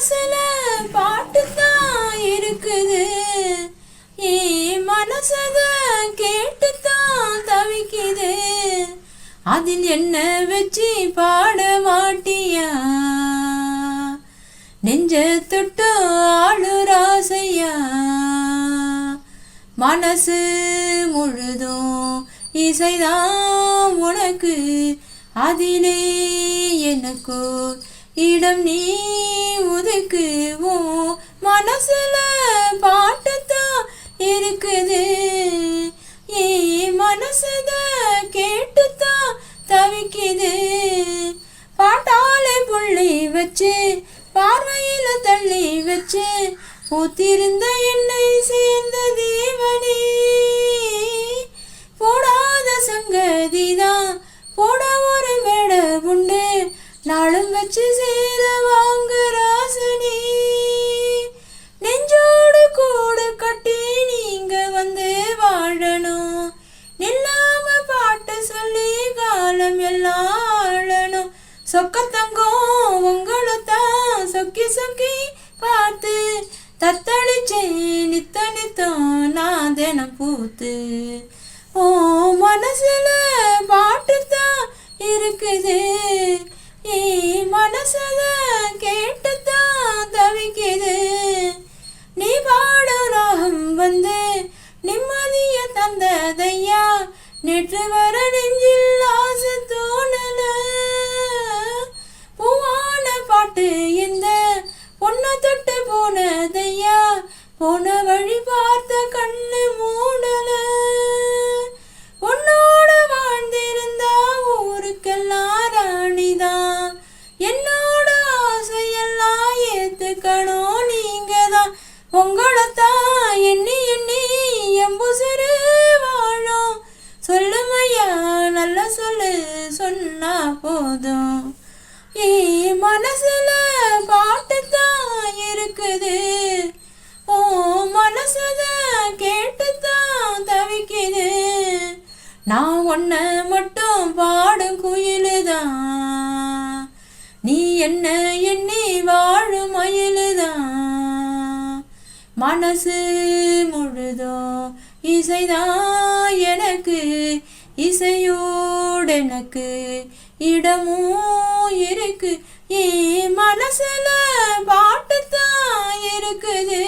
மனசுல பாட்டு தான் இருக்குது. ஏன் மனசத கேட்டு தான் தவிக்குது. அதில் என்ன வச்சு பாட மாட்டியா? நெஞ்ச தொட்டு ஆளுராசையா மனசு முழுதும் இசைதான் உனக்கு. அதிலே எனக்கு இடம் நீ ஒதுக்கு ஓ மனசுல பாட்டுத்தான் இருக்குது. ஏ மனசுத கேட்டுத்தான் தவிக்குது. பாட்டாலே புள்ளி வச்சு பார்வையில தள்ளி வச்சு பூத்திருந்த என்னை சேர்ந்த தேவனே. போடாத சங்கதிதான் போடவும் நாளும் செய்த சேர வாங்க ராசனே. நெஞ்சோடு கூடு கட்டி நீங்க வந்து வாழணும். நில்லாம பாட்டு சொல்லி காலம் எல்லாம் ஆளணும். சொக்கத்தங்கம் உங்களைத்தான் சொக்கி சொக்கி பார்த்து. தத்தளிச்சே நித்த நித்தம் நான் தினம் பூத்து. ஓ மனசுல பாட்டு தான் இருக்குது. ஏ மனசுல தவிக்குது. நீ பாட ராகம் வந்து நிம்மதிய தந்ததையா? நேற்று வர நெஞ்சில் ஆசை தோணல. பூவான பாட்டு இந்த பொண்ணை தொட்டு போனதையா? போன வழிபாடு உங்களைத்தான் எண்ணி எண்ணி எம்புசுரு வாழும் சொல்லுமையா நல்ல சொல்லு சொன்னா போதும். ஏ மனசுல பாட்டு தான் இருக்குது. ஓ மனசுத கேட்டு தான் தவிக்குது. நான் ஒன்ன மட்டும் பாடும் குயிலுதான். நீ என்ன மனசு முழுதும் இசைதான் எனக்கு இசையோடு எனக்கு இடமும் இருக்கு. ஏ மனசுல பாட்டுத்தான் இருக்குது.